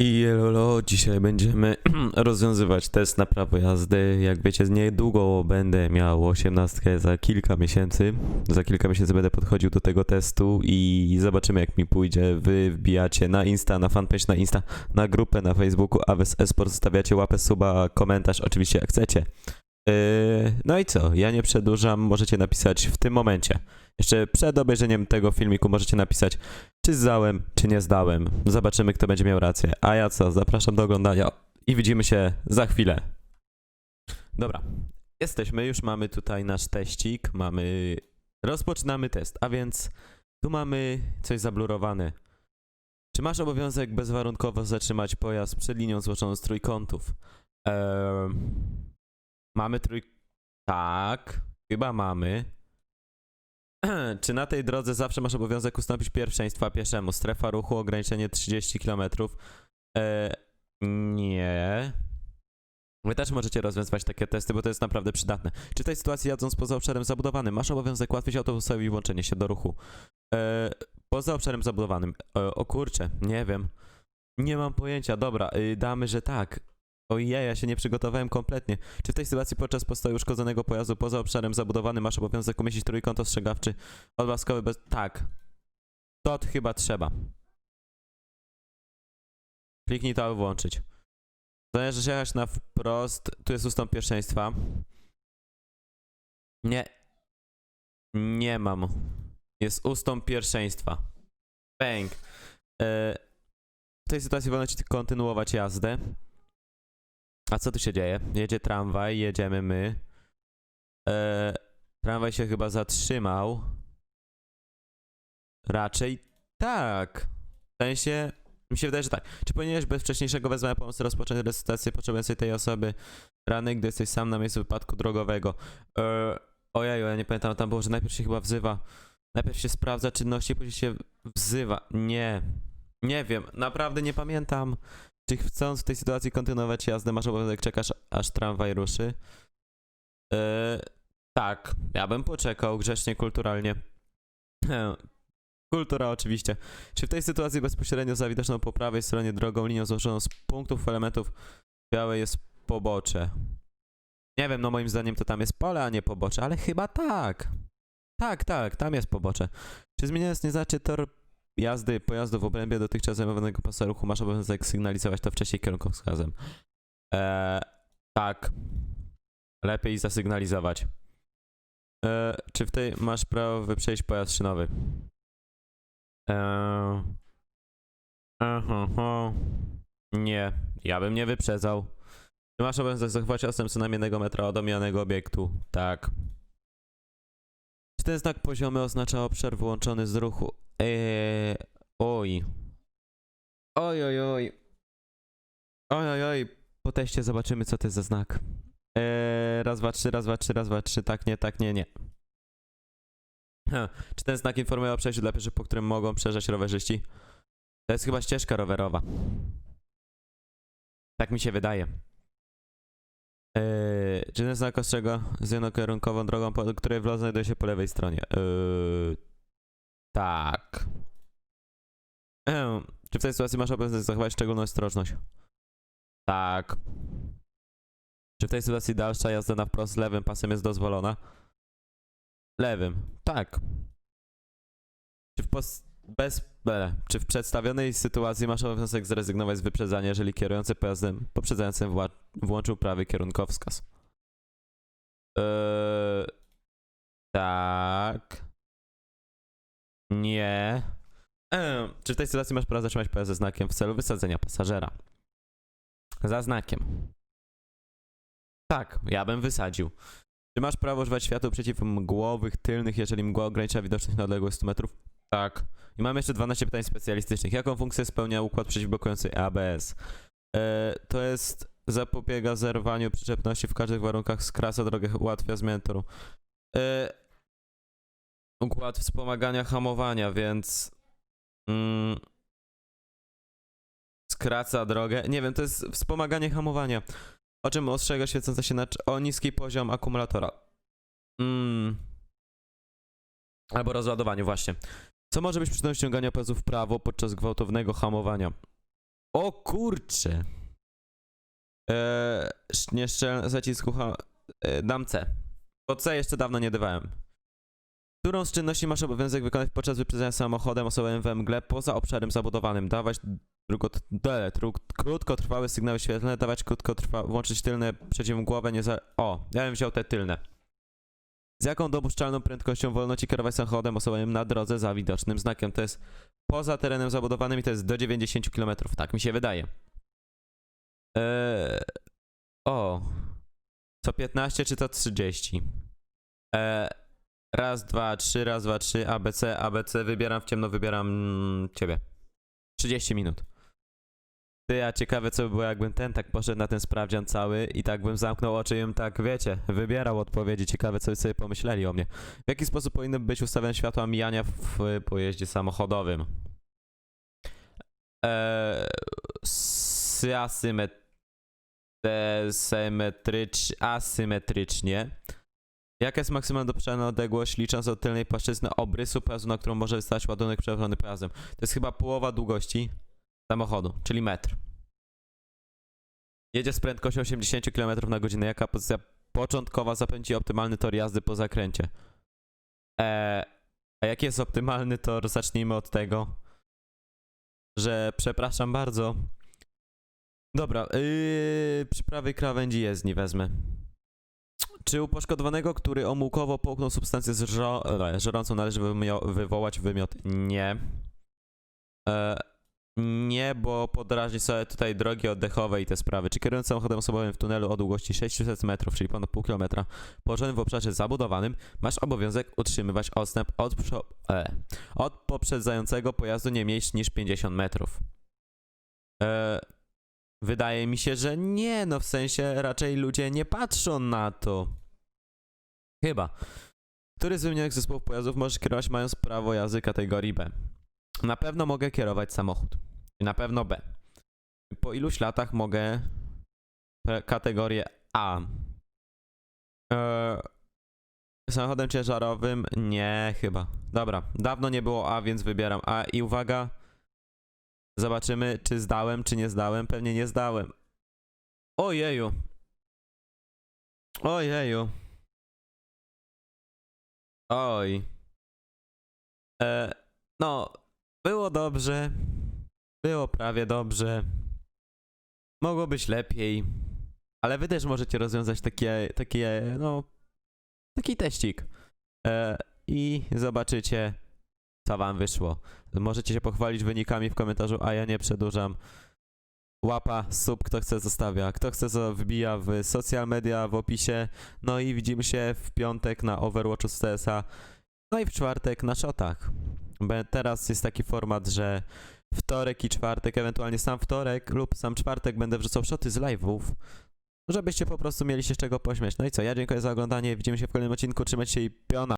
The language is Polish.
I lolo, dzisiaj będziemy rozwiązywać test na prawo jazdy. Jak wiecie, niedługo będę miał 18 za kilka miesięcy. Za kilka miesięcy będę podchodził do tego testu i zobaczymy jak mi pójdzie. Wy wbijacie na Insta, na fanpage na Insta, na grupę na Facebooku Aves Esport, zostawiacie łapę, suba, komentarz, oczywiście jak chcecie. Yy, no i co, ja nie przedłużam, możecie napisać w tym momencie. Jeszcze przed obejrzeniem tego filmiku możecie napisać czy zdałem, czy nie zdałem. Zobaczymy, kto będzie miał rację. A ja co? Zapraszam do oglądania i widzimy się za chwilę. Dobra, jesteśmy, już mamy tutaj nasz teścik, mamy... Rozpoczynamy test, a więc tu mamy coś zablurowane. Czy masz obowiązek bezwarunkowo zatrzymać pojazd przed linią złożoną z trójkątów? Eee, mamy trój... Tak, chyba mamy. Czy na tej drodze zawsze masz obowiązek ustąpić pierwszeństwa pieszemu? Strefa ruchu, ograniczenie 30 km. E, nie. Wy też możecie rozwiązywać takie testy, bo to jest naprawdę przydatne. Czy w tej sytuacji jadąc poza obszarem zabudowanym, masz obowiązek ułatwić autobusowi włączenie się do ruchu? E, poza obszarem zabudowanym. E, o kurczę, nie wiem. Nie mam pojęcia. Dobra, y, damy, że tak. Ojej, ja się nie przygotowałem kompletnie. Czy w tej sytuacji podczas postoju uszkodzonego pojazdu poza obszarem zabudowanym masz obowiązek umieścić trójkąt ostrzegawczy odblaskowy bez... Tak. To chyba trzeba. Kliknij to, aby włączyć. Zamierzasz jechać na wprost. Tu jest ustąp pierwszeństwa. Nie. Nie mam. Jest ustąp pierwszeństwa. Bang. E, w tej sytuacji wolno ci kontynuować jazdę. A co tu się dzieje? Jedzie tramwaj, jedziemy my. E, tramwaj się chyba zatrzymał. Raczej tak. W sensie, mi się wydaje, że tak. Czy powinieneś bez wcześniejszego wezwania pomocy rozpocząć resuscytację potrzebującej tej osoby rany, gdy jesteś sam na miejscu wypadku drogowego? E, ojeju, ja nie pamiętam, tam było, że najpierw się chyba wzywa. Najpierw się sprawdza czynności, później się wzywa. Nie. Nie wiem, naprawdę nie pamiętam. Czy chcąc w tej sytuacji kontynuować jazdę, masz obowiązek czekasz, aż tramwaj ruszy? Yy, tak, ja bym poczekał grzecznie, kulturalnie. Kultura oczywiście. Czy w tej sytuacji bezpośrednio za widoczną po prawej stronie drogą linią złożoną z punktów elementów białe jest pobocze? Nie wiem, no moim zdaniem to tam jest pole, a nie pobocze, ale chyba tak. Tak, tak, tam jest pobocze. Czy zmieniając nie znaczy tor jazdy pojazdu w obrębie dotychczas zajmowanego pasa ruchu masz obowiązek sygnalizować to wcześniej kierunkowskazem. Eee, tak. Lepiej zasygnalizować. Eee, czy w tej masz prawo wyprzejść pojazd szynowy? Eee, aha. Nie, ja bym nie wyprzedzał. Czy masz obowiązek zachować odstęp co najmniej jednego metra od omijanego obiektu? Tak. Czy ten znak poziomy oznacza obszar wyłączony z ruchu? Eee, oj. Oj, oj, oj. Oj, oj, oj. Po teście zobaczymy, co to jest za znak. Eee, raz, dwa, trzy, raz, dwa, trzy, raz, dwa, trzy. Tak, nie, tak, nie, nie. Ha. Czy ten znak informuje o przejściu dla pieszych, po którym mogą przejeżdżać rowerzyści? To jest chyba ścieżka rowerowa. Tak mi się wydaje. Eee, czy ten znak ostrzega z jednokierunkową drogą, po której wlot znajduje się po lewej stronie? Eee, tak. Czy w tej sytuacji masz obowiązek zachować szczególną ostrożność? Tak. Czy w tej sytuacji dalsza jazda na wprost lewym pasem jest dozwolona? Lewym. Tak. Czy w bez... Czy w przedstawionej sytuacji masz obowiązek zrezygnować z wyprzedzania, jeżeli kierujący pojazdem poprzedzającym wła... włączył prawy kierunkowskaz? Eee... Tak. Nie. Ehm, czy w tej sytuacji masz prawo zatrzymać pojazd ze znakiem w celu wysadzenia pasażera? Za znakiem. Tak, ja bym wysadził. Czy masz prawo używać świateł przeciwmgłowych tylnych, jeżeli mgła ogranicza widoczność na odległość 100 metrów? Tak. I mam jeszcze 12 pytań specjalistycznych. Jaką funkcję spełnia układ przeciwblokujący ABS? E, to jest zapobiega zerwaniu przyczepności w każdych warunkach, skraca drogę, ułatwia zmianę toru. E, układ wspomagania hamowania, więc mm, skraca drogę. Nie wiem, to jest wspomaganie hamowania. O czym ostrzega świecąca się na o niski poziom akumulatora. Mm. Albo rozładowaniu, właśnie. Co może być przyczyną ściągania pojazdów w prawo podczas gwałtownego hamowania? O kurcze. Eee, nieszczelny zacisk ucha. Eee, dam C. Bo C jeszcze dawno nie dawałem. Którą z czynności masz obowiązek wykonać podczas wyprzedzania samochodem osobowym we mgle poza obszarem zabudowanym? Dawać drugot, d, dru, krótkotrwałe sygnały świetlne, dawać krótkotrwałe, włączyć tylne przeciwmgłowe, nie za... O, ja bym wziął te tylne. Z jaką dopuszczalną prędkością wolno ci kierować samochodem osobowym na drodze za widocznym znakiem? To jest poza terenem zabudowanym i to jest do 90 km, tak mi się wydaje. Eee, o. Co 15 czy to 30? Eee, raz, dwa, trzy, raz, dwa, trzy, ABC, ABC, wybieram w ciemno, wybieram mm, ciebie. 30 minut. Ty, a ciekawe co by było jakbym ten tak poszedł na ten sprawdzian cały i tak bym zamknął oczy i bym tak, wiecie, wybierał odpowiedzi. Ciekawe co by sobie pomyśleli o mnie. W jaki sposób powinny być ustawione światła mijania w pojeździe samochodowym? Eee, asymet symetrycz, asymetrycznie. Jaka jest maksymalna dopuszczalna odległość licząc od tylnej płaszczyzny obrysu pojazdu, na którą może wystać ładunek przewożony pojazdem? To jest chyba połowa długości samochodu, czyli metr. Jedzie z prędkością 80 km na godzinę. Jaka pozycja początkowa zapędzi optymalny tor jazdy po zakręcie? Eee, a jaki jest optymalny tor? Zacznijmy od tego, że przepraszam bardzo. Dobra, yy, przy prawej krawędzi jezdni wezmę. Czy u poszkodowanego, który omyłkowo połknął substancję zżo- e, żerącą należy wywołać wymiot? Nie. E, nie, bo podrażni sobie tutaj drogi oddechowe i te sprawy. Czy kierując samochodem osobowym w tunelu o długości 600 metrów, czyli ponad pół kilometra, położonym w obszarze zabudowanym, masz obowiązek utrzymywać odstęp od, e, od poprzedzającego pojazdu nie mniejszy niż 50 metrów. E, wydaje mi się, że nie, no w sensie raczej ludzie nie patrzą na to. Chyba. Który z wymienionych zespołów pojazdów możesz kierować mając prawo jazdy kategorii B? Na pewno mogę kierować samochód. Na pewno B. Po iluś latach mogę kategorię A. Eee, samochodem ciężarowym? Nie, chyba. Dobra, dawno nie było A, więc wybieram A. I uwaga, zobaczymy, czy zdałem, czy nie zdałem. Pewnie nie zdałem. Ojeju. Ojeju. Oj. E, no, było dobrze. Było prawie dobrze. Mogło być lepiej. Ale wy też możecie rozwiązać takie, takie, no, taki teścik. E, I zobaczycie, co wam wyszło. Możecie się pochwalić wynikami w komentarzu, a ja nie przedłużam. Łapa, sub, kto chce zostawia, kto chce zo- wbija w social media w opisie. No i widzimy się w piątek na Overwatchu z TSA. No i w czwartek na shotach. Teraz jest taki format, że wtorek i czwartek, ewentualnie sam wtorek lub sam czwartek będę wrzucał shoty z live'ów, żebyście po prostu mieli się z czego pośmiać. No i co, ja dziękuję za oglądanie, widzimy się w kolejnym odcinku, trzymajcie się i piona!